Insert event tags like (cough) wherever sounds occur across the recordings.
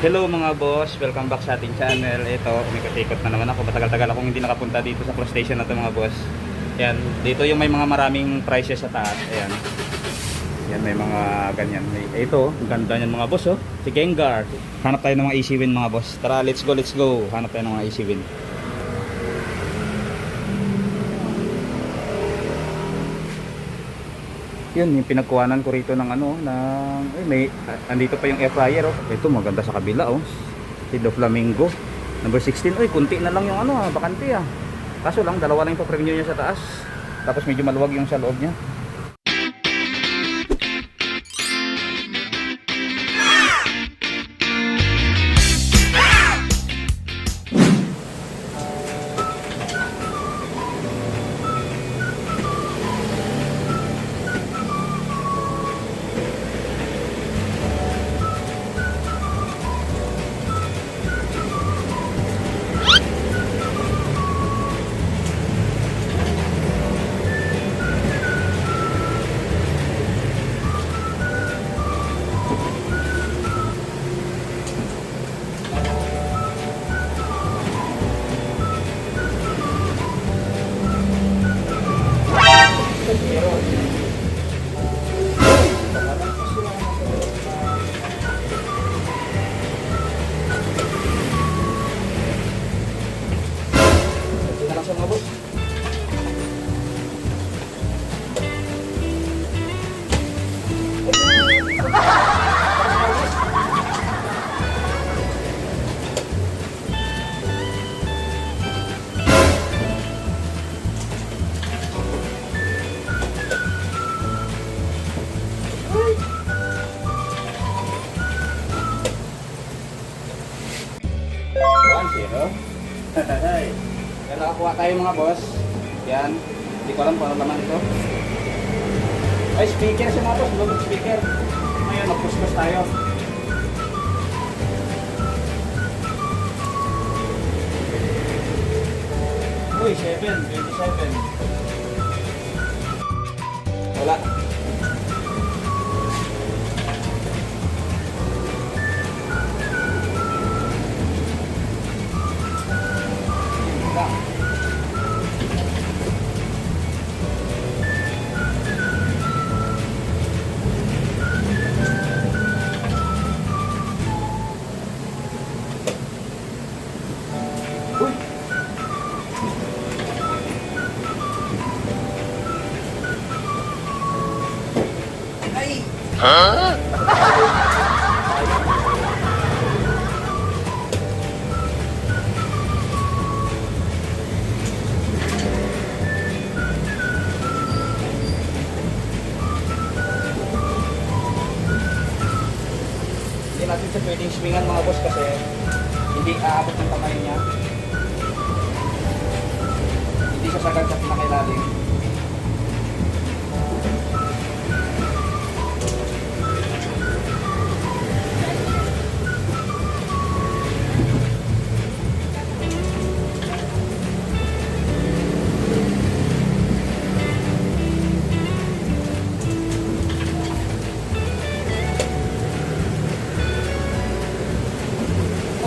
Hello mga boss, welcome back sa ating channel. Ito, umikot-ikot na naman ako. Matagal-tagal akong hindi nakapunta dito sa cruise station na to mga boss. Yan, dito yung may mga maraming prices sa taas. Ayan. Yan, may mga ganyan. May, ito, ganda niyan mga boss oh. Si Gengar. Hanap tayo ng mga easy win mga boss. Tara, let's go, let's go. Hanap tayo ng mga easy win. Yun, yung pinagkuhanan ko rito ng ano, ng, eh, may, andito pa yung air fryer, oh. Ito, maganda sa kabila, oh. Si Do Flamingo. Number 16, oy, kunti na lang yung ano, ah, bakante, ah. Kaso lang, dalawa lang yung pa-preview niya sa taas. Tapos medyo maluwag yung sa loob niya. Zero. Yan nakakuha tayo mga boss. Yan. Hindi ko alam kung ano naman ito. Ay, speaker si mga boss. Bluetooth speaker. Ngayon, mag-push tayo. Uy, 7. 27. Wala. Wala. Ay! Hindi natin siya pwedeng swingan mga boss kasi hindi aabot ng kamay niya. Hindi siya sagad sa pinakailalim.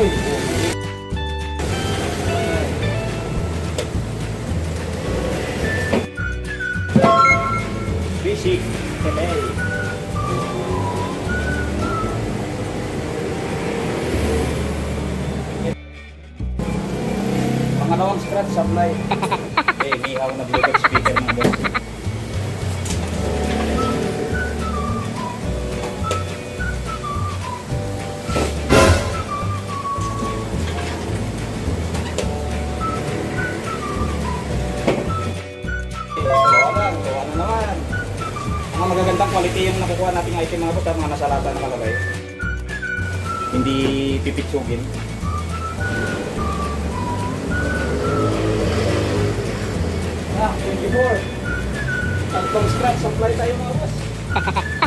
Basic. Hey. Pangalawang scratch supply. (laughs) eh, mihaw na Bluetooth speaker ng boss. Mga magagandang quality yung nakukuha nating item mga boss, ah, mga nasa lata nakalagay. Hindi pipitsugin. Ah, 24. Tatlong scratch supply tayo mga boss. (laughs)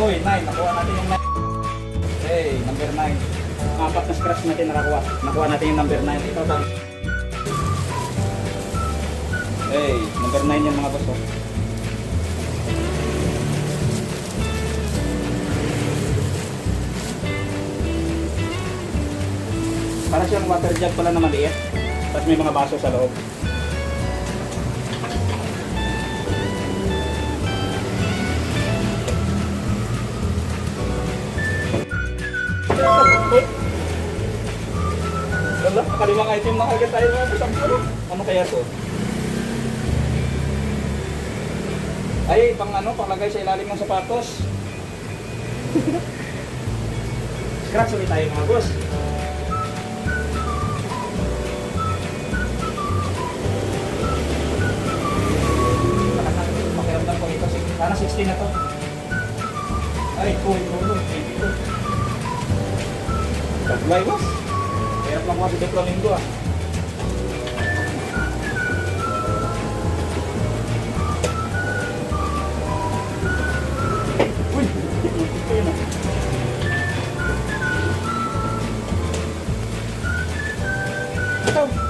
Uy, 9. Nakuha natin yung 9. Hey, number 9. Apat na scratch natin nakakuha. Nakuha natin yung number 9. Ito bang? Hey, number 9 yan mga boss. Oh. Para siyang water jug pala na maliit. Tapos may mga baso sa loob. Wala, kalimang item na kagad tayo mga kasampulo. Ano kaya to? Ay, pang ano, panglagay sa ilalim ng sapatos. (laughs) Scratch ulit tayo mga boss. Pakiramdam ko ito. Sana 16 na to. Ay, cool, cool. 22. Taglay, boss. Hirap lang kasi sa flamingo ah. Uy! Ito yun ah. Ito!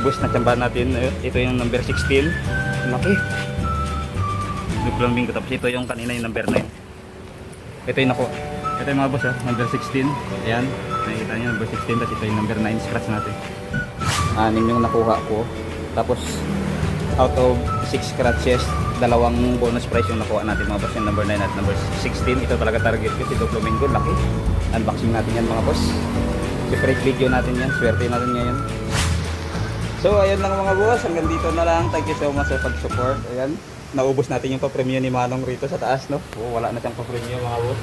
bus na tsambahan natin, ito yung number 16. Laki. Yung plumbing. Tapos ito yung kanina yung number 9. Ito yung naku. Ito yung mga boss, ah, number 16. Ayan. Nakikita nyo, number 16. Tapos ito yung number 9 scratch natin. Anim yung nakuha ko. Tapos, out of 6 scratches, dalawang bonus prize yung nakuha natin mga boss. Yung number 9 at number 16. Ito talaga target ko. Ito flamingo. Laki. Unboxing natin yan mga boss. Separate video natin yan. Swerte natin ngayon. So, ayun lang mga boss. Hanggang dito na lang. Thank you so much sa pag-support. Ayan. Naubos natin yung pa-premium ni Manong rito sa taas, no? Oh, wala na siyang pa-premium mga boss.